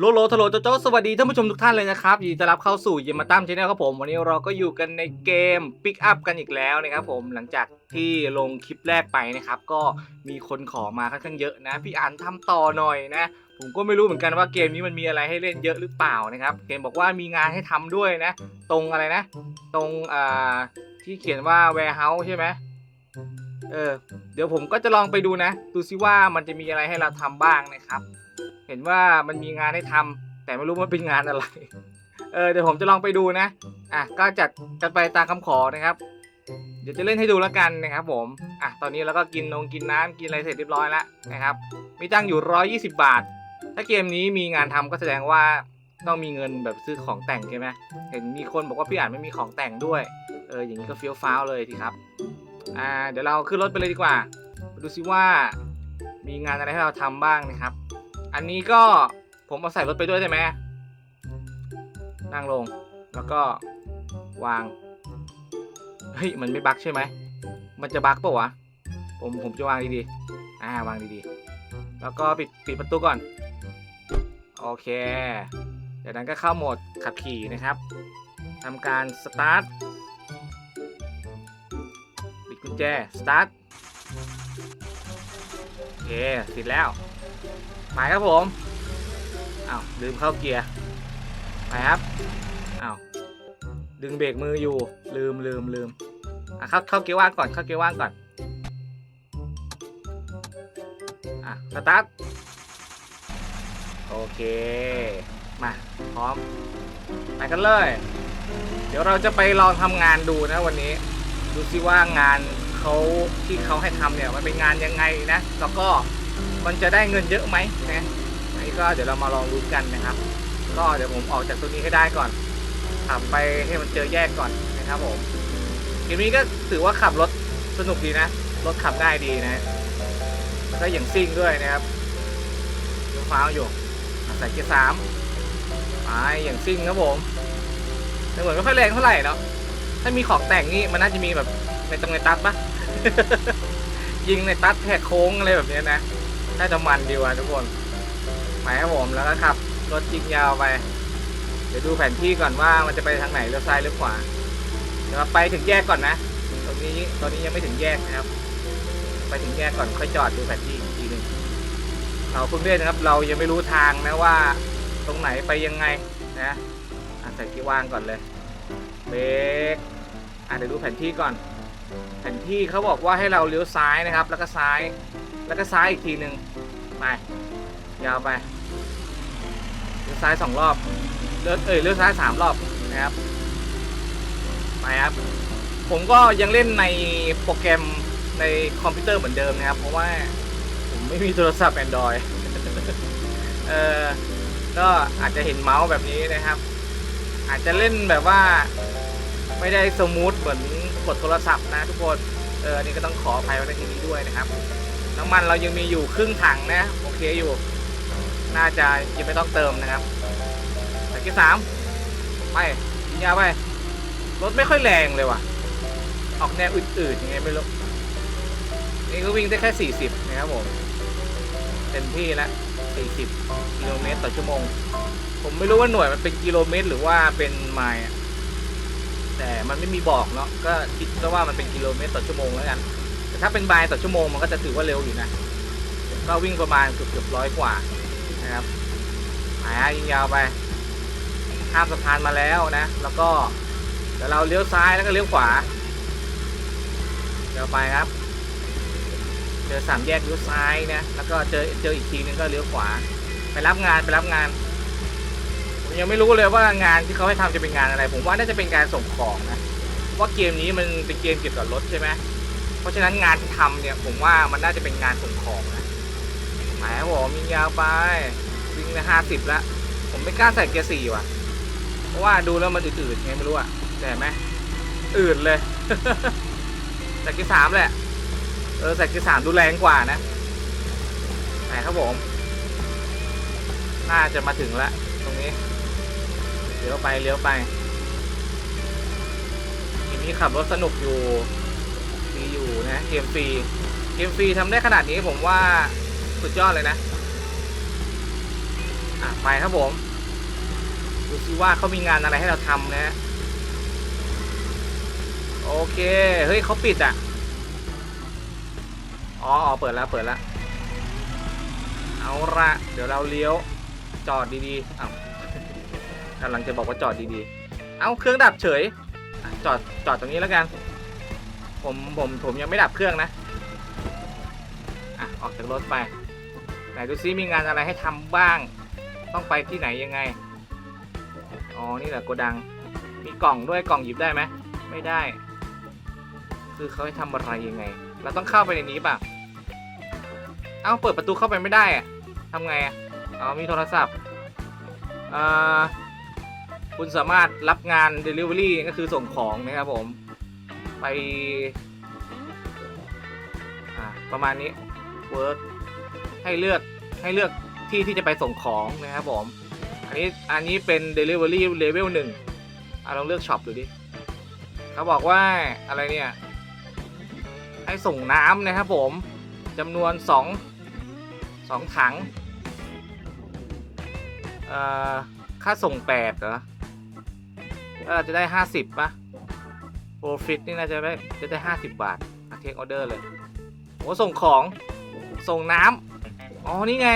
โลโลทโลโจโจสวัสดีท่านผู้ชมทุกท่านเลยนะครับยินดีต้อนรับเข้าสู่ยิมมาตั้มชาแนลครับผม วันนี้เราก็อยู่กันในเกมปิกอัพกันอีกแล้วนะครับผมหลังจากที่ลงคลิปแรกไปนะครับ ก็มีคนขอมาค่อนข้างเยอะนะ พี่อันทำต่อหน่อยนะ ผมก็ไม่รู้เหมือนกันว่าเกมนี้มันมีอะไรให้เล่นเยอะหรือเปล่านะครับเกมบอกว่ามีงานให้ทำด้วยนะ ตรงอะไรนะ ตรงอ่าที่เขียนว่า warehouse ใช่ไหมเออเดี๋ยวผมก็จะลองไปดูนะ ดูซิว่ามันจะมีอะไรให้เราทำบ้างนะครับ เห็นว่ามันมีงานให้ทำแต่ไม่รู้ว่าเป็นงานอะไร เออเดี๋ยวผมจะลองไปดูนะ อะก็จัดจัดไปตามคำขอนะครับ เดี๋ยวจะเล่นให้ดูแล้วกันนะครับผมอะตอนนี้เราก็กินนงกินน้ำกินอะไรเสร็จเรียบร้อยแล้วนะครับ มีตังค์อยู่ 120 บาท ถ้าเกมนี้มีงานทำก็แสดงว่าต้องมีเงินแบบซื้อของแต่งใช่ไหมเห็นมีคนบอกว่าพี่อ่านไม่มีของแต่งด้วย เอออย่างนี้ก็เฟี้ยวฟ้าวเลยทีครับ อ่าเดี๋ยวเราขึ้นรถไปเลยดีกว่า ดูซิว่ามีงานอะไรให้เราทำบ้างนะครับ อันนี้ก็ผมเอาใส่รถไปด้วยได้ไหมนั่งลงแล้วก็วาง เฮ้ย มันไม่บักใช่ไหม มันจะบักปะวะ ผมผมจะวางดีๆ อ่าวางดีๆ แล้วก็ปิดปิดประตูก่อน โอเค จากนั้นก็เข้าโหมดขับขี่นะครับทำการสตาร์ทปิดกุญแจ สตาร์ทโอเคติดแล้ว ไปครับผมอ้าวลืมเข้าเกียร์ไปครับอ้าวดึงเบรกมืออยู่ลืมลืมลืมอะเข้าเข้าเกียร์ว่างก่อนเข้าเกียร์ว่างก่อนอะสตาร์ทโอเคมาพร้อมไปกันเลย เดี๋ยวเราจะไปลองทำงานดูนะวันนี้ ดูซิว่างานเขาที่เขาให้ทำเนี่ยมันเป็นงานยังไงนะ แล้วก็ มันจะได้เงินเยอะไหมนะอันนี้ก็เดี๋ยวเรามาลองดูกันนะครับ ก็เดี๋ยวผมออกจากตัวนี้ให้ได้ก่อน ขับไปให้มันเจอแยกก่อนนะครับผมเกมนี้ก็ถือว่าขับรถสนุกดีนะ รถขับง่ายดีนะแล้วก็อย่างซิ่งด้วยนะครับยกฟ้าอยู่ใส่เกียร์สามไปอย่างซิ่งครับผมแต่เหมือนไม่ค่อยแรงเท่าไหร่เนาะถ้ามีของแต่งนี่มันน่าจะมีแบบในตรงในตัดปะยิงในตัดแหกโค้งอะไรแบบนี้นะ น่าจะมันดีว่ะทุกคนไปครับผมแล้วก็ขับรถยิงยาวไป เดี๋ยวดูแผนที่ก่อนว่ามันจะไปทางไหนเลี้ยวซ้ายหรือขวาเดี๋ยวไปถึงแยกก่อนนะ ตรงนี้ตอนนี้ยังไม่ถึงแยกนะครับ ไปถึงแยกก่อนค่อยจอดดูแผนที่อีกทีหนึ่งเราเพิ่งเล่นนะครับ เรายังไม่รู้ทางนะว่า ตรงไหนไปยังไงนะอะใส่ที่ว่างก่อนเลยเบรกอะเดี๋ยวดูแผนที่ก่อน แผนที่เขาบอกว่าให้เราเลี้ยวซ้ายนะครับ แล้วก็ซ้าย แล้วก็ซ้ายอีกทีหนึ่งไป ยาวไปเลี้ยวซ้ายสองรอบเลี้ยวเอ้ยเลี้ยวซ้ายสามรอบนะครับ ไปครับ ผมก็ยังเล่นในโปรแกรมในคอมพิวเตอร์เหมือนเดิมนะครับ เพราะว่าผมไม่มีโทรศัพท์ Android เออก็อาจจะเห็นเมาส์แบบนี้นะครับ อาจจะเล่นแบบว่าไม่ได้สมูทเหมือนกดโทรศัพท์นะทุกคน เอออันนี่ก็ต้องขออภัยไว้ในที่นี้ด้วยนะครับ น้ำมันเรายังมีอยู่ครึ่งถังนะโอเคอยู่ น่าจะยังไม่ต้องเติมนะครับสายที่สามไปยิงยาวไปรถไม่ค่อยแรงเลยว่ะ ออกแนวอืดๆยังไงไม่รู้นี่ก็วิ่งได้แค่ 40 นะครับผมเต็มที่แล้ว40 กิโลเมตรต่อชั่วโมง ผมไม่รู้ว่าหน่วยมันเป็นกิโลเมตร หรือว่าเป็นไมล์แต่มันไม่มีบอกเนาะก็คิดซะว่ามันเป็นกิโลเมตรต่อชั่วโมงแล้วกัน แต่ถ้าเป็นไมล์ต่อชั่วโมงมันก็จะถือว่าเร็วอยู่นะ ก็วิ่งประมาณเกือบเกือบร้อยกว่านะครับหายยิงยาวไปข้ามสะพานมาแล้วนะ แล้วก็เดี๋ยวเราเลี้ยวซ้ายแล้วก็เลี้ยวขวาเดี๋ยวไปครับ เจอสามแยกเลี้ยวซ้ายนะ แล้วก็เจอเจออีกทีนึงก็เลี้ยวขวา ไปรับงานไปรับงานผมยังไม่รู้เลยว่างานที่เขาให้ทำจะเป็นงานอะไร ผมว่าน่าจะเป็นการส่งของนะเพราะว่าเกมนี้มันเป็นเกมเกี่ยวกับรถใช่ไหม ราะฉะนั้นงานที่ทำเนี่ยผมว่ามันน่าจะเป็นงานส่งของนะหมายผมยิงยาวไปวิ่งไปห้าสิบแล้ว ผมไม่กล้าใส่เกียร์สี่ว่ะ เพราะว่าดูแล้วมันอืดๆไงไม่รู้อะแต่ไหมอืดเลยใส่เกียร์สามแหละเออใส่เกียร์สามดูแรงกว่านะไหนครับผม น่าจะมาถึงแล้วตรงนี้เลี้ยวไปเลี้ยวไปทีนี้ขับรถสนุกอยู่ มีอยู่นะเกมฟรีเกมฟรีทำได้ขนาดนี้ผมว่าสุดยอดเลยนะอะไปครับผมดูซิว่าเขามีงานอะไรให้เราทำนะ โอเค เฮ้ยเขาปิดอะ อ๋ออ๋อเปิดแล้วเปิดแล้ว เอาละเดี๋ยวเราเลี้ยว จอดดีๆอ้ากำลังจะบอกว่าจอดดีๆ เอาเครื่องดับเฉย จอดจอดตรงนี้แล้วกัน ผมผมผมยังไม่ดับเครื่องนะอะออกจากรถไป ไหนดูซิมีงานอะไรให้ทำบ้าง ต้องไปที่ไหนยังไง อ๋อ นี่แหละโกดัง มีกล่องด้วยกล่องหยิบได้ไหม ไม่ได้ คือเขาให้ทำอะไรยังไง เราต้องเข้าไปในนี้ป่ะ เอ้า เปิดประตูเข้าไปไม่ได้อะทำไงอะอ๋อ มีโทรศัพท์อ่าคุณสามารถรับงาน Delivery ก็คือส่งของนะครับผม ไป อ่า ประมาณนี้ Work ให้เลือกให้เลือกที่ที่จะไปส่งของนะครับผม อันนี้อันนี้เป็น Delivery Level 1อะลองเลือกช็อปดูดิเขาบอกว่าอะไรเนี่ย ให้ส่งน้ำนะครับผมจำนวน2 2ถัง เอ่อ ค่าส่ง8เหรอ เออจะได้50ป่ะ Profit นี่น่าจะได้จะได้ 50 บาทเทคออเดอร์เลยโอ้ส่งของ ส่งน้ำอ๋อ นี่ไง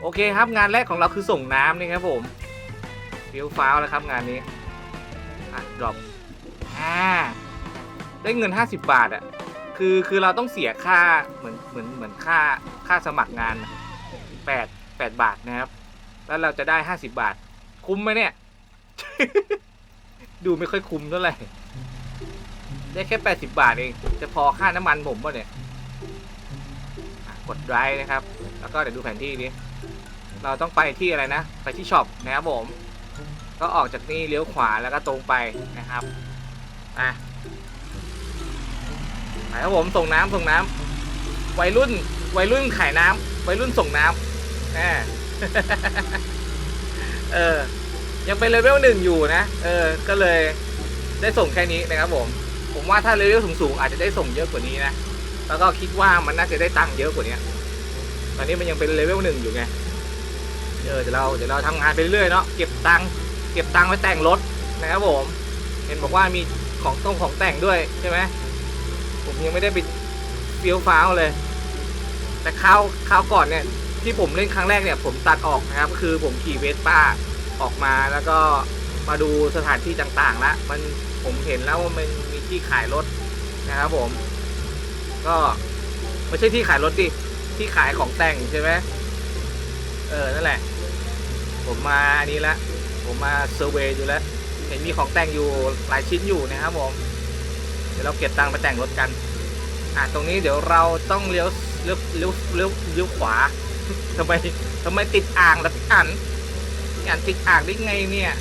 โอเคครับงานแรกของเราคือส่งน้ำนี่ครับผมฟิลฟ้าวแล้วครับงานนี้ อะดรอปอ่าได้เงิน 50 บาทอะคือคือเราต้องเสียค่าเหมือนเหมือนเหมือนค่าค่าสมัครงาน8 8บาทนะครับ แล้วเราจะได้ 50 บาท คุ้มไหมเนี่ย ดูไม่ค่อยคุ้มเท่าไหร่ ได้แค่ 80 บาทเอง จะพอค่าน้ำมันผมป่ะเนี่ยอะกดไดรฟ์นะครับ แล้วก็เดี๋ยวดูแผนที่นี้ เราต้องไปที่อะไรนะ ไปที่ช็อปนะครับผม ก็ออกจากนี่เลี้ยวขวาแล้วก็ตรงไปนะครับ อะไปครับผมส่งน้ำส่งน้ำวัยรุ่น วัยรุ่นขายน้ำวัยรุ่นส่งน้ำแหมเออ ยังเป็นเลเวลหนึ่งอยู่นะ เออ ก็เลยได้ส่งแค่นี้นะครับผม ผมว่าถ้าเลเวลสูงๆอาจจะได้ส่งเยอะกว่านี้นะ แล้วก็คิดว่ามันน่าจะได้ตังค์เยอะกว่านี้ตอนนี้มันยังเป็นเลเวลหนึ่งอยู่ไง เออเดี๋ยวเราเดี๋ยวเราทำงานไปเรื่อยเนาะ เก็บตังค์เก็บตังค์ไว้แต่งรถนะครับผม เห็นบอกว่ามีของต้องของแต่งด้วยใช่ไหมผมยังไม่ได้ไปเฟี้ยวฟ้าวเลย แต่คราวคราวก่อนเนี่ยที่ผมเล่นครั้งแรกเนี่ยผมตัดออกนะครับก็คือผมขี่เวสป้า ออกมาแล้วก็มาดูสถานที่ต่างๆแล้วมันผมเห็นแล้วว่ามันมีที่ขายรถนะครับผม ก็ไม่ใช่ที่ขายรถดิที่ขายของแต่งใช่ไหมเออนั่นแหละ ผมมาอันนี้ละผมมาเซอร์เวย์อยู่แล้วเห็นมีของแต่งอยู่หลายชิ้นอยู่นะครับผม เดี๋ยวเราเก็บตังค์ไปแต่งรถกัน อะตรงนี้เดี๋ยวเราต้องเลี้ยวเลี้ยวเลี้ยวเลี้ยวเลี้ยวขวาทำไมทำไมติดอ่างล่ะพี่อัน พี่อันติดอ่างได้ไงเนี่ย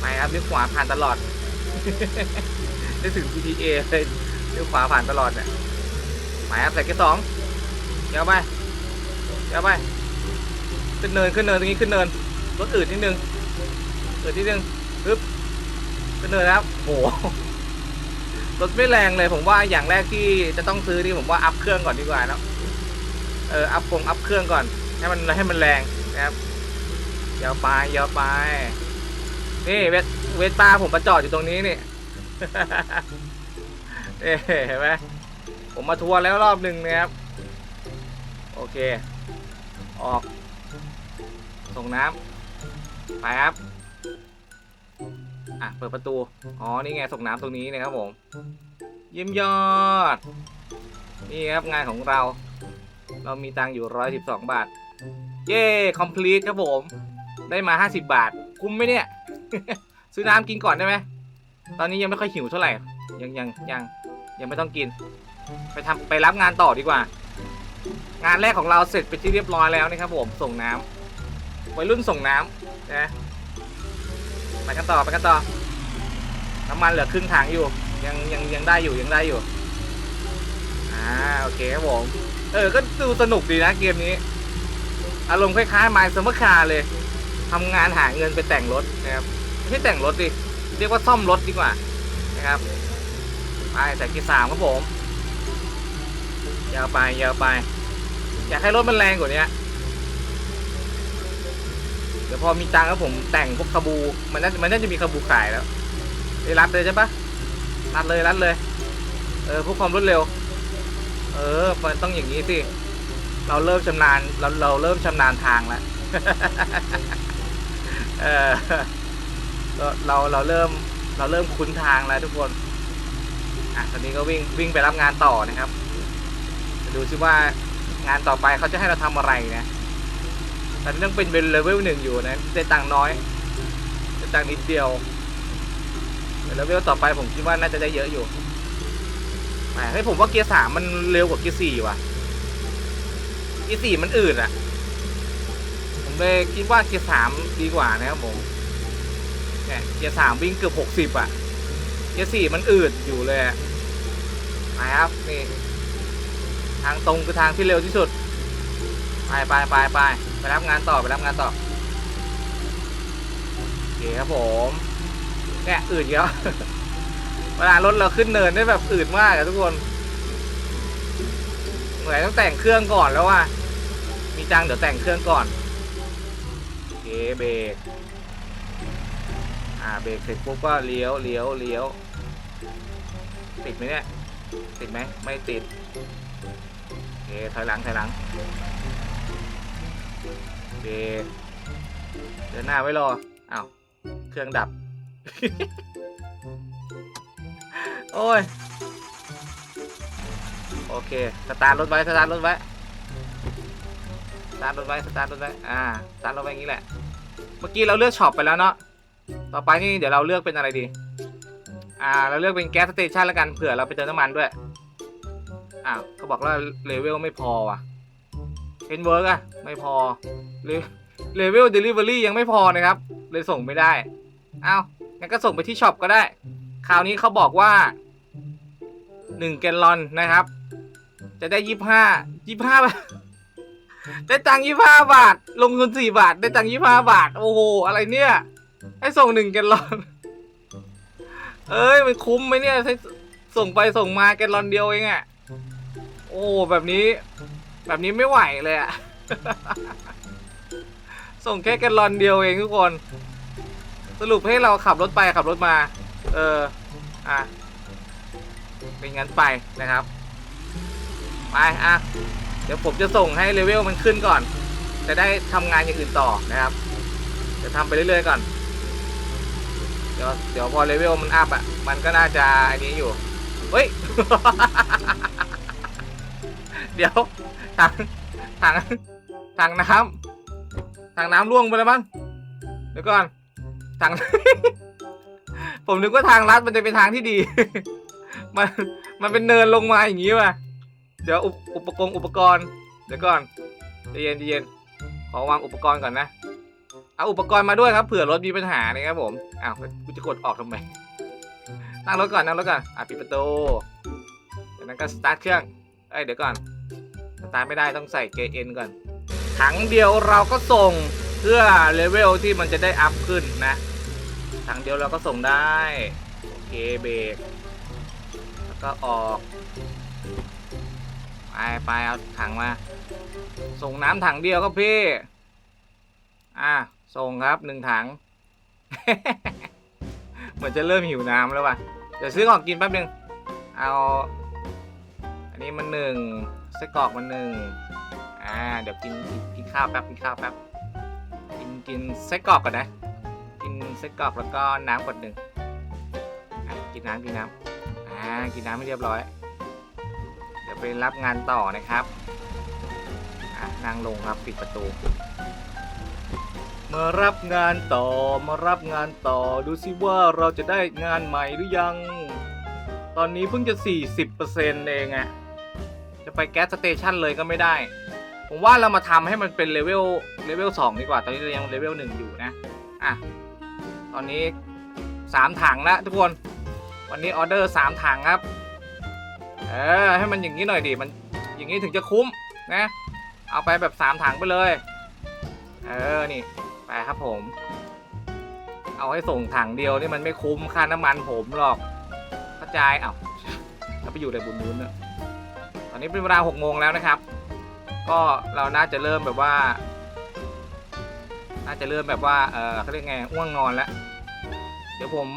ไปครับเลี้ยวขวาผ่านตลอดได้ถึง GTA เลยเลี้ยวขวาผ่านตลอดเนี่ยไปครับใส่เกียร์สองเดี๋ยวไปเดี๋ยวไปขึ้นเนินขึ้นเนินตรงนี้ขึ้นเนินรถอืดนิดนึงอืดนิดนึงปึ๊บขึ้นเนินแล้วโหรถไม่แรงเลยผมว่าอย่างแรกที่จะต้องซื้อนี่ผมว่าอัพเครื่องก่อนดีกว่าเนะเอออัพคงอัพเครื่องก่อนให้มันให้มันแรงนะครับ ยาวไปยาวไป นี่เวสเวสป้าผมมาจอดอยู่ตรงนี้นี่ เอ๊เห็นไหมผมมาทัวร์แล้วรอบหนึ่งนะครับ โอเค ออก ส่งน้ำไปครับ อะ เปิดประตู อ๋อ นี่ไงส่งน้ำตรงนี้นะครับผม เยี่ยมยอด นี่ครับงานของเรา เรามีตังค์อยู่ร้อยสิบสองบาท เย้คอมพลีทครับผม ได้มาห้าสิบบาท คุ้มไหมเนี่ย ซื้อน้ำกินก่อนได้ไหม ตอนนี้ยังไม่ค่อยหิวเท่าไหร่ ยังยังยังยังไม่ต้องกิน ไปทำไปรับงานต่อดีกว่า งานแรกของเราเสร็จเป็นที่เรียบร้อยแล้วนะครับผม ส่งน้ำวัยรุ่นส่งน้ำนะไปกันต่อไปกันต่อ น้ำมันเหลือครึ่งถังอยู่ ยังยังยังได้อยู่ยังได้อยู่ อ่าโอเคครับผม เออ ก็ดูสนุกดีนะเกมนี้ อารมณ์คล้ายๆ My Summer Car เลย ทำงานหาเงินไปแต่งรถนะครับไม่ใช่แต่งรถดิเรียกว่าซ่อมรถดีกว่านะครับไปใส่กียร์สามครับผมยาวไปยาวไป อยากให้รถมันแรงกว่านี้เดี๋ยวพอมีตังค์แล้วผมแต่งพวกคาบูมันน่ามันน่าจะมีคาบูขายแล้วไปรัดเลยใช่ปะรัดเลยรัดเลย เออพื่อความรวดเร็ว เออมันต้องอย่างนี้สิเราเริ่มชำนาญเราเราเริ่มชำนาญทางแล้ว เออเราเราเราเริ่มเราเริ่มคุ้นทางแล้วทุกคน อะตอนนี้ก็วิ่งวิ่งไปรับงานต่อนะครับจะดูซิว่างานต่อไปเขาจะให้เราทำอะไรนะตอนนี้ต้องเป็นเป็นเลเวลหนึ่งอยู่นะได้ตังค์น้อยได้ตังค์นิดเดียวเลเวลต่อไปผมคิดว่าน่าจะได้เยอะอยู่แหมให้ผมว่าเกียร์สามมันเร็วกว่าเกียร์สี่ว่ะเกียร์สี่มันอืดอะ เลยคิดว่าเกียร์สามดีกว่านะครับผมเนี่ยเกียร์สามวิ่งเกือบหกสิบอะ เกียร์สี่มันอืดอยู่เลยอะไปครับนี่ทางตรงคือทางที่เร็วที่สุด ไปไปไปไปไปรับงานต่อไปรับงานต่อโอเคครับผมเนี่ยอืดเยอะเวลารถเราขึ้นเนินได้แบบอืดมากอะทุกคนเหมือนต้องแต่งเครื่องก่อนแล้วว่ะมีจังเดี๋ยวแต่งเครื่องก่อน เบรกอ่าเบรกเสร็จปุ๊บก็เลี้ยวเลี้ยวเลี้ยวติดไหมเนี่ย ติดไหมไม่ติดโอเคถอยหลังถอยหลังเบรกเดินหน้าไว้รออ้าวเครื่องดับ โอ้ย โอเค สตาร์ทรถไว้ สตาร์ทรถไว้ สตาร์ทรถไว้สตาร์ทรถไว้อ่าสตาร์ทรถไว้อย่างนี้แหละ เมื่อกี้เราเลือกช็อปไปแล้วเนาะต่อไปนี่เดี๋ยวเราเลือกเป็นอะไรดี อ่า เราเลือกเป็นแก๊สสเตชันแล้วกันเผื่อเราไปเติมน้ำมันด้วยอ้าวเขาบอกว่าเลเวลไม่พอว่ะเห็นเวิร์กอะไม่พอเลเวลเดลิเวอรี่ยังไม่พอนะครับ เลยส่งไม่ได้อ้าวงั้นก็ส่งไปที่ช็อปก็ได้ คราวนี้เขาบอกว่าหนึ่งแกลลอนนะครับ จะได้ยี่ห้ายี่ห้า ได้ตังค์ยี่ห้าบาท ลงทุนสี่บาท ได้ตังค์ยี่ห้าบาท โอ้โห อะไรเนี่ย ให้ส่งหนึ่งแกลลอน เอ้ย มันคุ้มไหมเนี่ยให้ส่งไปส่งมาแกลลอนเดียวเองอะโอ้ แบบนี้ แบบนี้ไม่ไหวเลยอะส่งแค่แกลลอนเดียวเองทุกคน สรุปให้เราขับรถไปขับรถมา เออ อะ เป็นงั้นไปนะครับ ไป อะ เดี๋ยวผมจะส่งให้เลเวลมันขึ้นก่อน จะได้ทำงานอย่างอื่นต่อนะครับ จะทำไปเรื่อยๆก่อน เดี๋ยวเดี๋ยวพอเลเวลมันอัพอะ มันก็น่าจะอันนี้อยู่ เฮ้ย เดี๋ยวทางทางทางน้ำทางน้ำร่วงไปแล้วมั้ง เดี๋ยวก่อนทาง ผมนึกว่าทางลัดมันจะเป็นทางที่ดี มันมันเป็นเนินลงมาอย่างนี้ว่ะ เดี๋ยวอุปกรณ์อุปกรณ์เดี๋ยวก่อนใจเย็นใจเย็นขอวางอุปกรณ์ก่อนนะเอาอุปกรณ์มาด้วยครับเผื่อรถมีปัญหานะครับผมอ้าวกูจะกดออกทำไมนั่งรถก่อนนั่งรถก่อนอะปิดประตูจากนั้นก็สตาร์ทเครื่องเอ้ยเดี๋ยวก่อนสตาร์ทไม่ได้ต้องใส่เกเอ็นก่อนถังเดียวเราก็ส่งเพื่อเลเวลที่มันจะได้อัพขึ้นนะถังเดียวเราก็ส่งได้โอเคเบรกแล้วก็ออก ไปไปเอาถังมา ส่งน้ำถังเดียวครับพี่ อะส่งครับหนึ่งถัง เหมือนจะเริ่มหิวน้ำแล้วว่ะ เดี๋ยวซื้อของกินแป๊บนึง เอา อันนี้มันหนึ่งไส้กรอกมันหนึ่งอ่า เดี๋ยวกินกินข้าวแป๊บกินข้าวแป๊บ กินกินไส้กรอกก่อนนะ กินไส้กรอกแล้วก็น้ำก่อนหนึ่งกินน้ำกินน้ำอ่า กินน้ำให้เรียบร้อย ดี๋ยวไปรับงานต่อนะครับนั่งลงครับปิดประตู มารับงานต่อมารับงานต่อ ดูสิว่าเราจะได้งานใหม่หรือยัง ตอนนี้เพิ่งจะ 40%เองอะจะไปแก๊สสเตชันเลยก็ไม่ได้ ผมว่าเรามาทำให้มันเป็นเลเวลเลเวล2ดีกว่า ตอนนี้เรายังเลเวล1อยู่นะ อะ ตอนนี้3ถังแล้วทุกคน วันนี้ออเดอร์3ถังครับ เออให้มันอย่างนี้หน่อยดิมันอย่างนี้ถึงจะคุ้มนะ เอาไปแบบ 3 ถังไปเลย เออนี่ไปครับผม เอาให้ส่งถังเดียวนี่มันไม่คุ้มค่าน้ำมันผมหรอกเข้าใจเอ้าแล้วไปอยู่ในบุญนู้นเนอะตอนนี้เป็นเวลาหกโมงแล้วนะครับ ก็เราน่าจะเริ่มแบบว่า น่าจะเริ่มแบบว่าเออเขาเรียกไงง่วงนอนแล้ว เดี๋ยวผม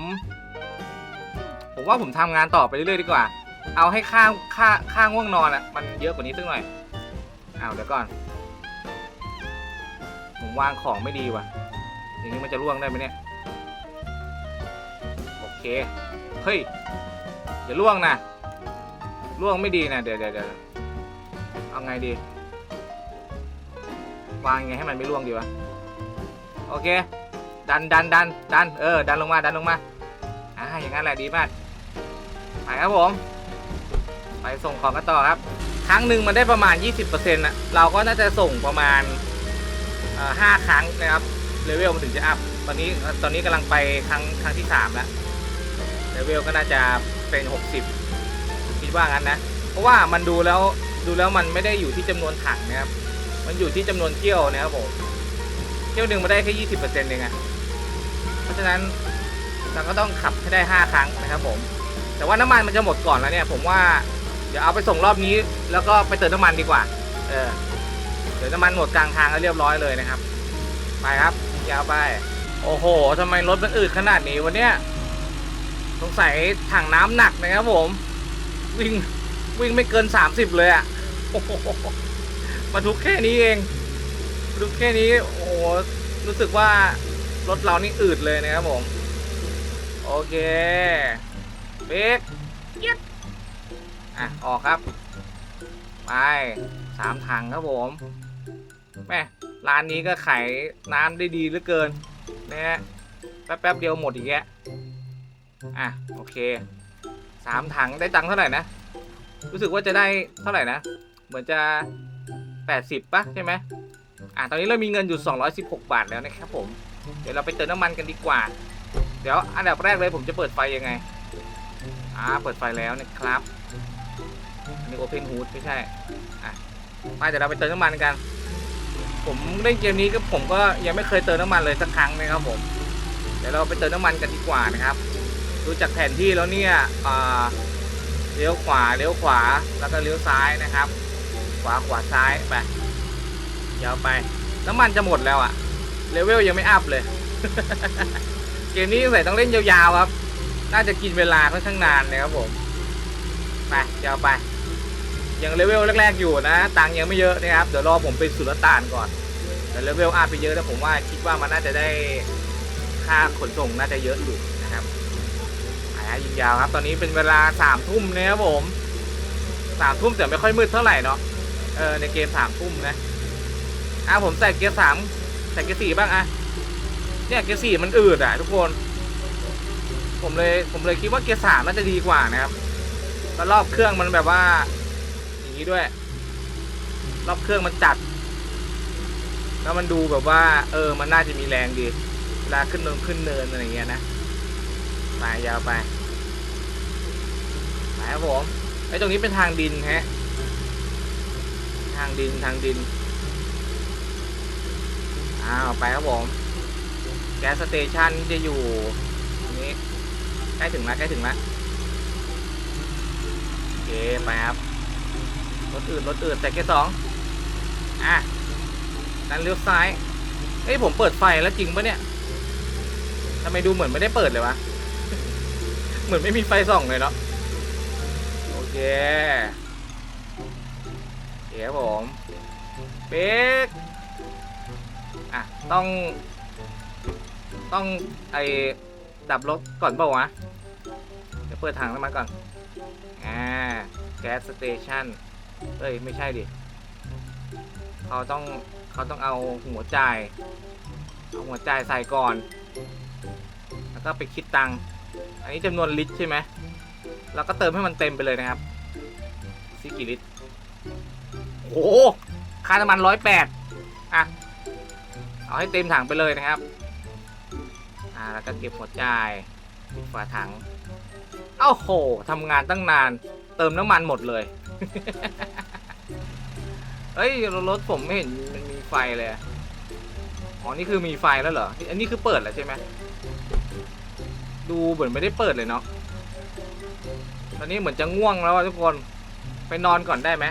ผมว่าผมทำงานต่อไปเรื่อยๆดีกว่า เอาให้ค่าค่าค่าง่วงนอนอะมันเยอะกว่านี้สักหน่อยเอาเดี๋ยวก่อน ผมวางของไม่ดีว่ะ อย่างนี้มันจะร่วงได้ไหมเนี่ย โอเค เฮ้ยอย่าล่วงนะล่วงไม่ดีนะเดี๋ยวเดี๋ยวเดี๋ยวเอาไงดี วางยังไงให้มันไม่ล่วงดีวะ โอเค ดันดันดันดันเออ ดันลงมา ดันลงมา อ่า อย่างนั้นแหละดีมาก ไปครับผม ส่งของกันต่อครับ ครั้งหนึ่งมันได้ประมาณ 20%นะเราก็น่าจะส่งประมาณห้าครั้งนะครับเลเวลมันถึงจะอัพตอนนี้ตอนนี้กำลังไปครั้งครั้งที่3แล้วเลเวลก็น่าจะเป็น 60คิดว่างั้นนะ เพราะว่ามันดูแล้วดูแล้วมันไม่ได้อยู่ที่จำนวนถังนะครับ มันอยู่ที่จำนวนเที่ยวนะครับผมเที่ยวหนึ่งมาได้แค่ยี่สิบเปอร์เซ็นต์เองอะเพราะฉะนั้นเราก็ต้องขับให้ได้ห้าครั้งนะครับผม แต่ว่าน้ำมันมันจะหมดก่อนแล้วเนี่ย ผมว่า ดี๋ยวเอาไปส่งรอบนี้ แล้วก็ไปเติมน้ำมันดีกว่า เออ เดี๋ยวน้ำมันหมดกลางทางก็เรียบร้อยเลยนะครับ ไปครับยาวไป โอ้โหทำไมรถมันอืดขนาดนี้วันเนี้ยสงสัยถังน้ำหนักนะครับผม วิ่งวิ่งไม่เกิน 30 เลยอะโอ้โหมาทุกแค่นี้เองมาทุกแค่นี้โอ้โหรู้สึกว่ารถเรานี่อืดเลยนะครับผม โอเคเบรกเย็ด อะ ออกครับ ไปสามถังครับผมแม่ร้านนี้ก็ขายน้ำได้ดีเหลือเกินนะฮะแป๊บๆเดียวหมดอีกแกะอะ โอเคสามถังได้ตังค์เท่าไหร่นะ รู้สึกว่าจะได้เท่าไหร่นะ เหมือนจะ 80ปะใช่ไหมอะ ตอนนี้เรามีเงินอยู่ 216 บาทแล้วนะครับผม เดี๋ยวเราไปเติมน้ำมันกันดีกว่า เดี๋ยวอันดับแรกเลยผมจะเปิดไฟยังไง อ่า เปิดไฟแล้วนะครับ อันนี้ Open Hood ไม่ใช่ อะไปเดี๋ยวเราไปเติมน้ำมันกัน ผมเล่นเกมนี้ก็ผมก็ยังไม่เคยเติมน้ำมันเลยสักครั้งนะครับผม เดี๋ยวเราไปเติมน้ำมันกันดีกว่านะครับ ดูจากแผนที่แล้วเนี่ยเลี้ยวขวาเลี้ยวขวาแล้วก็เลี้ยวซ้ายนะครับ ขวาขวาซ้ายไปยาวไปน้ำมันจะหมดแล้วอะเลเวลยังไม่อัพเลย เกมนี้ใส่ต้องเล่นยาวๆครับ น่าจะกินเวลาค่อนข้างนานนะครับผม ไปยาวไป ยังเลเวลแรกๆอยู่นะ ตังยังไม่เยอะนะครับ เดี๋ยวรอผมเป็นสุลต่านก่อนแต่เลเวลอัพไปเยอะแล้วผมว่าคิดว่ามันน่าจะได้ค่าขนส่งน่าจะเยอะอยู่นะครับไปฮะยิงยาวครับ ตอนนี้เป็นเวลาสามทุ่มนะครับผมสามทุ่มแต่ไม่ค่อยมืดเท่าไหร่เนาะ เออในเกมสามทุ่มนะ อะผมใส่เกียร์สามใส่เกียร์สี่บ้างอะเนี่ยเกียร์สี่มันอืดอะทุกคน ผมเลยผมเลยคิดว่าเกียร์สามน่าจะดีกว่านะครับแล้วรอบเครื่องมันแบบว่า อย่างนี้ด้วย รอบเครื่องมันจัด แล้วมันดูแบบว่า เออ มันน่าจะมีแรงดี เวลาขึ้นเนินขึ้นเนินอะไรอย่างเงี้ยนะไปยาวไปไปครับผมไอ้ตรงนี้เป็นทางดินฮะ ทางดินทางดิน อ้าวไปครับผม แก๊สสเตชันจะอยู่ตรงนี้ใกล้ถึงแล้วใกล้ถึงแล้วโอเคไปครับ ถอื่นรถอื่นแต่แค่สองอะนั้นเลี้ยวซ้ายเอ้ยผมเปิดไฟแล้วจริงปะเนี่ยทำไมดูเหมือนไม่ได้เปิดเลยวะ เหมือนไม่มีไฟส่องเลยเนาะโอเคโอเคครับผมเบรกอะต้อง ต้องไอดับรถก่อนเปล่าวะ เดี๋ยวเปิดถังน้ำมันก่อน อ่า แก๊สสเตชัน เอ้ยไม่ใช่ดิเขาต้องเขาต้องเอาหัวจ่ายเอาหัวจ่ายใส่ก่อน แล้วก็ไปคิดตังค์อันนี้จำนวนลิตรใช่ไหมแล้วก็เติมให้มันเต็มไปเลยนะครับซิกี่ลิตรโอ้โหค่าน้ำมันร้อยแปดอะเอาให้เต็มถังไปเลยนะครับอ่าแล้วก็เก็บหัวจ่ายปิดฝาถังเอ้าโหทำงานตั้งนาน เติมน้ำมันหมดเลย เฮ้ยรถผมไม่เห็นมันมีไฟเลยอะอ๋อนี่คือมีไฟแล้วเหรอ อันนี้คือเปิดแล้วใช่ไหมดูเหมือนไม่ได้เปิดเลยเนาะ ตอนนี้เหมือนจะง่วงแล้วอะทุกคน ไปนอนก่อนได้ไหม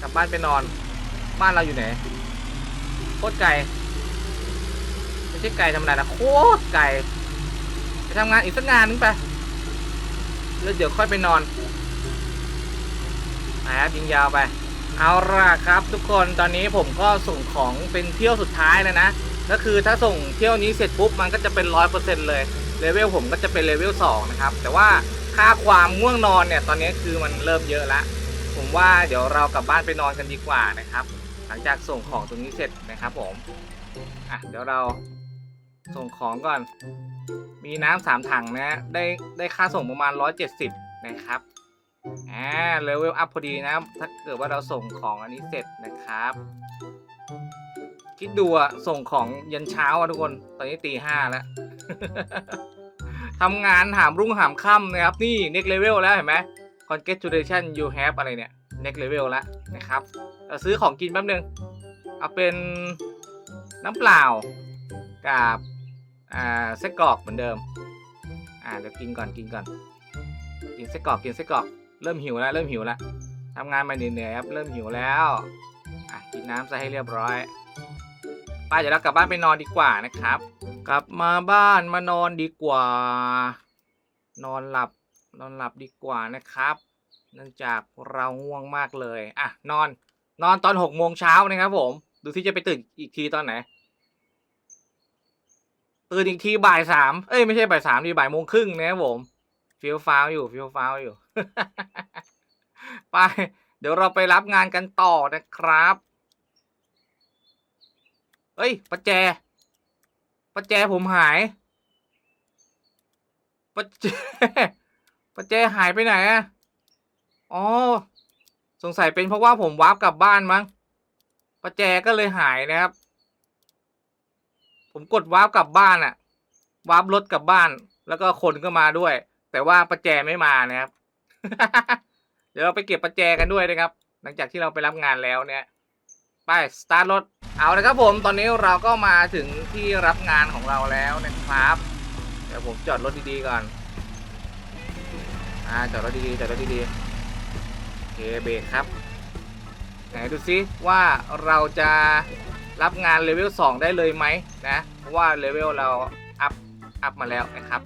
กลับบ้านไปนอน บ้านเราอยู่ไหน โคตรไกล ไม่ใช่ไกลธรรมดานะโคตรไกล ไปทำงานอีกสักงานนึงไป แล้วเดี๋ยวค่อยไปนอน นะครับยิงยาวไป เอาล่ะครับ ทุกคนตอนนี้ผมก็ส่งของเป็นเที่ยวสุดท้ายแล้วนะ ก็คือถ้าส่งเที่ยวนี้เสร็จปุ๊บมันก็จะเป็นร้อยเปอร์เซ็นต์เลยเลเวลผมก็จะเป็นเลเวลสองนะครับ แต่ว่าค่าความง่วงนอนเนี่ยตอนนี้คือมันเริ่มเยอะแล้วผมว่าเดี๋ยวเรากลับบ้านไปนอนกันดีกว่านะครับ หลังจากส่งของตรงนี้เสร็จนะครับผมอะเดี๋ยวเราส่งของก่อน มีน้ำสามถังนะ ได้ได้ค่าส่งประมาณ 170 นะครับ อ่าเลเวลอัพพอดีนะ ถ้าเกิดว่าเราส่งของอันนี้เสร็จนะครับ คิดดูอะส่งของยันเช้าอะทุกคน ตอนนี้ตีห้าแล้วทำงานหามรุ่งหามค่ำนะครับ นี่ next level แล้วเห็นไหม congratulation you have อะไรเนี่ย next level แล้วนะครับเราซื้อของกินแป๊บนึง เอาเป็นน้ำเปล่ากับอ่าไส้กรอกเหมือนเดิม อ่าเดี๋ยวกินก่อนกินก่อน กินไส้กรอกกินไส้กรอก เริ่มหิวแล้วเริ่มหิวแล้วทำงานมาเหนื่อยๆครับเริ่มหิวแล้วอะกินน้ำซะให้เรียบร้อยไปเดี๋ยวเรากลับบ้านไปนอนดีกว่านะครับ กลับมาบ้านมานอนดีกว่า นอนหลับนอนหลับดีกว่านะครับ เนื่องจากเราง่วงมากเลยอะนอนนอนตอนหกโมงเช้านะครับผม ดูที่จะไปตื่นอีกทีตอนไหนตื่นอีกทีบ่ายสามเอ้ยไม่ใช่บ่ายสามดีบ่ายโมงครึ่งนะครับผม ฟิลฟ้าวอยู่ฟิลฟ้าวอยู่ ไป เดี๋ยวเราไปรับงานกันต่อนะครับเอ้ยประแจประแจผมหายประแจประแจหายไปไหนอะอ๋อ สงสัยเป็นเพราะว่าผมวาร์ปกลับบ้านมั้งประแจก็เลยหายนะครับ ผมกดวาร์ปกลับบ้านอะวาร์ปรถกลับบ้าน แล้วก็คนก็มาด้วย แต่ว่าประแจไม่มานะครับ เดี๋ยวเราไปเก็บประแจกันด้วยนะครับ หลังจากที่เราไปรับงานแล้วเนี่ย ไปสตาร์ทรถ เอาละครับผม ตอนนี้เราก็มาถึงที่รับงานของเราแล้วนะครับ เดี๋ยวผมจอดรถดีๆก่อน อ่า จอดรถดีๆ จอดรถดีๆโอเคเบรกครับ ไหนดูซิว่าเราจะรับงานเลเวล2ได้เลยไหมนะ เพราะว่าเลเวลเราอัพ อัพมาแล้วนะครับ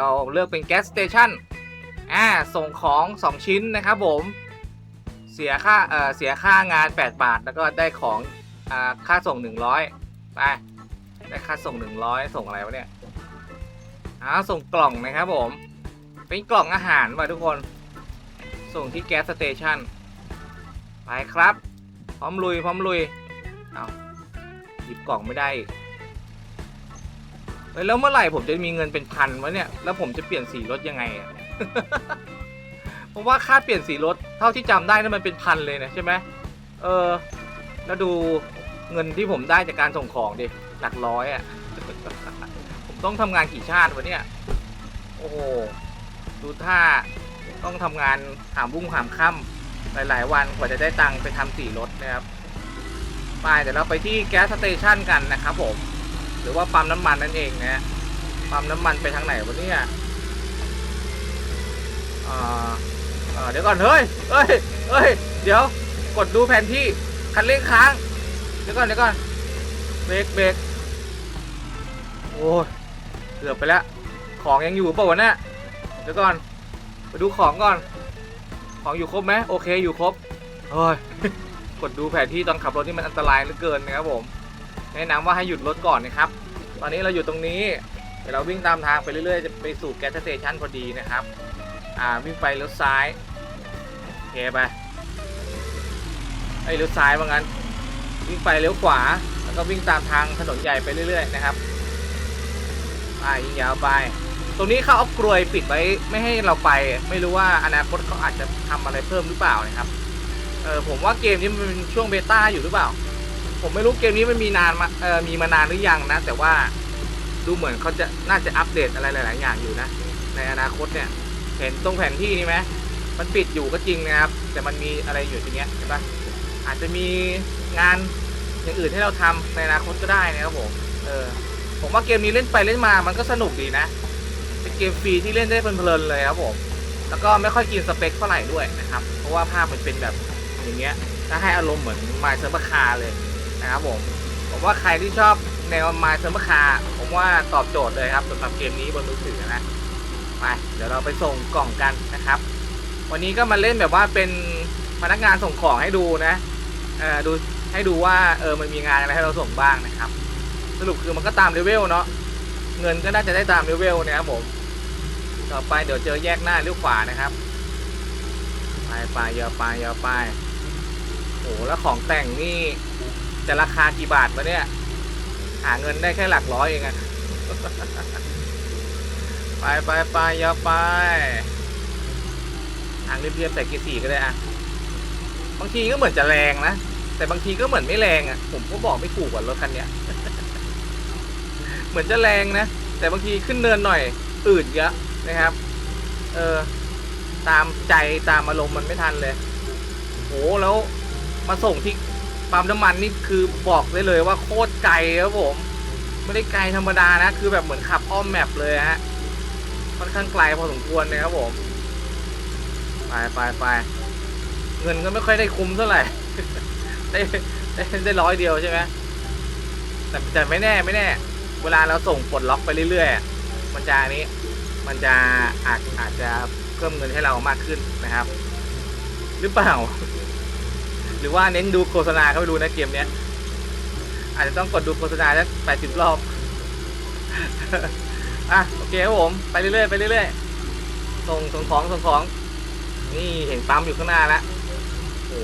ยวเราเลือกเป็นแก๊สสเตชันอ่าส่งของ 2 ชิ้นนะครับผมเสียค่าเอ่อเสียค่างาน 8 บาท แล้วก็ได้ของอ่าค่าส่ง 100ไปได้ค่าส่ง 100 ส่งอะไรวะเนี่ยอ่าส่งกล่องนะครับผม เป็นกล่องอาหารว่ะทุกคน ส่งที่แก๊สสเตชันไปครับ พร้อมลุย พร้อมลุยเอาหยิบกล่องไม่ได้อีก เฮ้ยแล้วเมื่อไหร่ผมจะมีเงินเป็นพันวะเนี่ย แล้วผมจะเปลี่ยนสีรถยังไงอะ เพราะว่าค่าเปลี่ยนสีรถเท่าที่จำได้นั่นมันเป็นพันเลยนะใช่ไหมเออ แล้วดูเงินที่ผมได้จากการส่งของดิ หลักร้อยอะ่ะผมต้องทำงานกี่ชาติวะเนี่ย โอ้โห ดูท่าต้องทำงานหามรุ่งหามค่ำหลาย ๆ วันกว่าจะได้ตังค์ไปทำสีรถนะครับ ไปเดี๋ยวเราไปที่แก๊สสเตชันกันนะครับผม หรือว่าปั๊มน้ำมันนั่นเองนะฮะปั๊มน้ำมันไปทางไหนวะเนี่ยอ่าอ่าเดี๋ยวก่อนเฮ้ยเฮ้ยเฮ้ยเดี๋ยวกดดูแผนที่คันเร่งค้าง เดี๋ยวก่อนเดี๋ยวก่อนเบรกเบรกโอ้ยเกือบไปแล้ว ของยังอยู่เปล่าวะเนี่ยเดี๋ยวก่อนไปดูของก่อน ของอยู่ครบไหมโอเคอยู่ครบเฮ้ยกดดูแผนที่ตอนขับรถนี่มันอันตรายเหลือเกินนะครับผม แนะนำว่าให้หยุดรถก่อนนะครับ ตอนนี้เราอยู่ตรงนี้เดี๋ยวเราวิ่งตามทางไปเรื่อยๆ จะไปสู่แก๊สสเตชันพอดีนะครับ อ่าวิ่งไปเลี้ยวซ้ายโอเคไปไอ้เลี้ยวซ้ายว่างั้น วิ่งไปเลี้ยวขวา แล้วก็วิ่งตามทางถนนใหญ่ไปเรื่อยๆนะครับไปยิงยาวไป ตรงนี้เขาเอากลวยปิดไว้ไม่ให้เราไป ไม่รู้ว่าอนาคตเขาอาจจะทำอะไรเพิ่มหรือเปล่านะครับ เออผมว่าเกมนี้มันเป็นช่วงเบต้าอยู่หรือเปล่า ผมไม่รู้เกมนี้มันมีนานมาเออมีมานานหรือยังนะ แต่ว่าดูเหมือนเขาจะน่าจะอัปเดตอะไรหลาย ๆ อย่างอยู่นะ ในอนาคตเนี่ย เห็นตรงแผนที่นี่ไหมมันปิดอยู่ก็จริงนะครับ แต่มันมีอะไรอยู่ตรงเนี้ยเห็นปะอาจจะมีงานอย่างอื่นให้เราทำในอนาคตก็ได้นะครับผมเออผมว่าเกมนี้เล่นไปเล่นมามันก็สนุกดีนะเป็นเกมฟรีที่เล่นได้เพลินๆเลยครับผมแล้วก็ไม่ค่อยกินสเปคเท่าไหร่ด้วยนะครับ เพราะว่าภาพมันเป็นแบบอย่างเงี้ยถ้าให้อารมณ์เหมือน My Server Car เลย นะครับผมผมว่าใครที่ชอบแนวมาเซอร์มคาผมว่าตอบโจทย์เลยครับสำหรับเกมนี้บนมือถือนะไปเดี๋ยวเราไปส่งกล่องกันนะครับ วันนี้ก็มาเล่นแบบว่าเป็นพนักงานส่งของให้ดูนะเออดูให้ดูว่าเออมันมีงานอะไรให้เราส่งบ้างนะครับ สรุปคือมันก็ตามเลเวลเนาะเงินก็น่าจะได้ตามเลเวลนะครับผมต่อไปเดี๋ยวเจอแยกหน้าเลี้ยวขวานะครับ ไปไปเยอะไปเยอะไปโอ้แล้วของแต่งนี่ จะราคากี่บาทวะเนี่ย หาเงินได้แค่หลักร้อยเองอะไปไปไปเยอะไปทางเรียบๆใส่เกียร์สี่ก็ได้อะบางทีก็เหมือนจะแรงนะ แต่บางทีก็เหมือนไม่แรงอะผมก็บอกไม่ถูกว่ารถคันเนี้ยเหมือนจะแรงนะ แต่บางทีขึ้นเนินหน่อยอืดเยอะนะครับ เออตามใจตามอารมณ์มันไม่ทันเลยโหแล้วมาส่งที่ ปั๊มน้ำมันนี่คือบอกได้เลยว่าโคตรไกลครับผม ไม่ได้ไกลธรรมดานะ คือแบบเหมือนขับอ้อมแมปเลยฮะค่อนข้างไกลพอสมควรนะครับผมไปไปไปเงินก็ไม่ค่อยได้คุ้มเท่าไหร่ได้ได้ได้ร้อยเดียวใช่ไหมแต่แต่ไม่แน่ไม่แน่ เวลาเราส่งปลดล็อกไปเรื่อยๆมันจะนี้มันจะอาจอาจจะเพิ่มเงินให้เรามากขึ้นนะครับ หรือเปล่า หรือว่าเน้นดูโฆษณาเข้าไปดูนะเกมเนี้ย อาจจะต้องกดดูโฆษณาสักแปดสิบรอบ อะโอเคครับผม ไปเรื่อยๆไปเรื่อยๆส่งส่งของส่งของ นี่เห็นปั๊มอยู่ข้างหน้าแล้วโอ้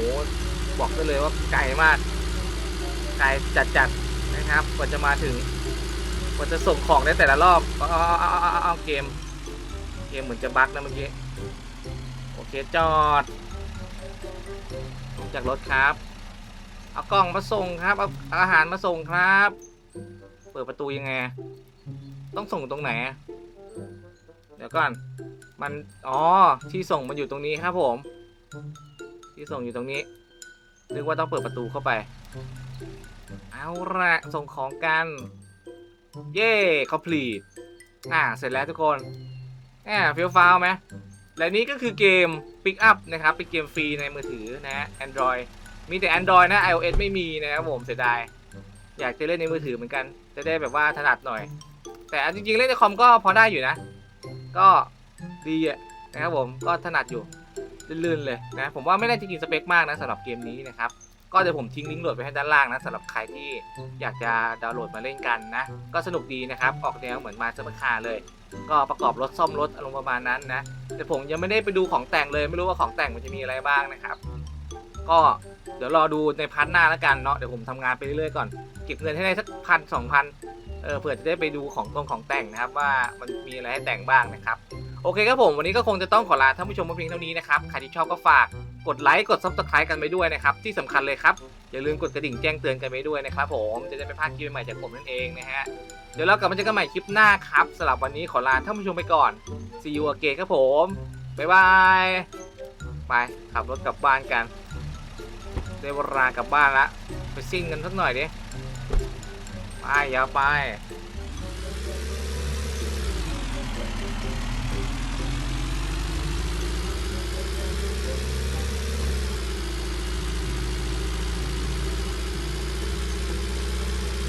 บอกได้เลยว่าไกลมาก ไกลจัดๆนะครับกว่าจะมาถึงกว่าจะส่งของได้แต่ละรอบเอาเอาเอาเอาเอาเอาเกม เกมเหมือนจะบั๊กนะเมื่อกี้ โอเคจอด จากรถครับ เอากล่องมาส่งครับ เอาอาหารมาส่งครับ เปิดประตูยังไง ต้องส่งตรงไหน เดี๋ยวก่อน มัน อ๋อ ที่ส่งมันอยู่ตรงนี้ครับผม ที่ส่งอยู่ตรงนี้ นึกว่าต้องเปิดประตูเข้าไป เอาละส่งของกัน เย่คอมพลีทอ่า เสร็จแล้วทุกคนแอ่าฟิลฟาวไหม และนี้ก็คือเกม Pick Up นะครับ เป็นเกมฟรีในมือถือนะ Android มีแต่ Android นะ iOS ไม่มีนะครับผมเสียดาย อยากจะเล่นในมือถือเหมือนกัน จะได้แบบว่าถนัดหน่อย แต่จริงๆ เล่นในคอมก็พอได้อยู่นะ ก็ดีอะนะครับผมก็ถนัดอยู่ลื่นๆเลยนะ ผมว่าไม่ได้จริงสเปคมากนะสำหรับเกมนี้นะครับ ก็เดี๋ยวผมทิ้งลิงก์โหลดไว้ให้ด้านล่างนะสำหรับใครที่อยากจะดาวน์โหลดมาเล่นกันนะ ก็สนุกดีนะครับ ออกแนวเหมือนมาเซอร์คาเลย ก็ประกอบรถซ่อมรถอารมณ์ประมาณนั้นนะแต่ผมยังไม่ได้ไปดูของแต่งเลยไม่รู้ว่าของแต่งมันจะมีอะไรบ้างนะครับ ก็เดี๋ยวรอดูในพาร์ทหน้าแล้วกันเนาะเดี๋ยวผมทำงานไปเรื่อยๆก่อนเก็บเงินให้ได้สักพันสองพันเออเผื่อจะได้ไปดูของตรงของแต่งนะครับว่ามันมีอะไรให้แต่งบ้างนะครับโอเคครับผมวันนี้ก็คงจะต้องขอลาท่านผู้ชมมาเพียงเท่านี้นะครับใครที่ชอบก็ฝากกดไลค์กด subscribe กันไปด้วยนะครับที่สำคัญเลยครับ อย่าลืมกดกระดิ่งแจ้งเตือนกันไปด้วยนะครับผมจะได้ไม่พลาดคลิปใหม่ๆจากผมนั่นเองนะฮะเดี๋ยวเรากลับมาเจอกันใหม่คลิปหน้าครับสำหรับวันนี้ขอลาท่านผู้ชมไปก่อน see you again ครับผมบ๊ายบายไปขับรถกลับบ้านกันได้เวลากลับบ้านละไปซิ่งกันสักหน่อยดิไปอยาวไป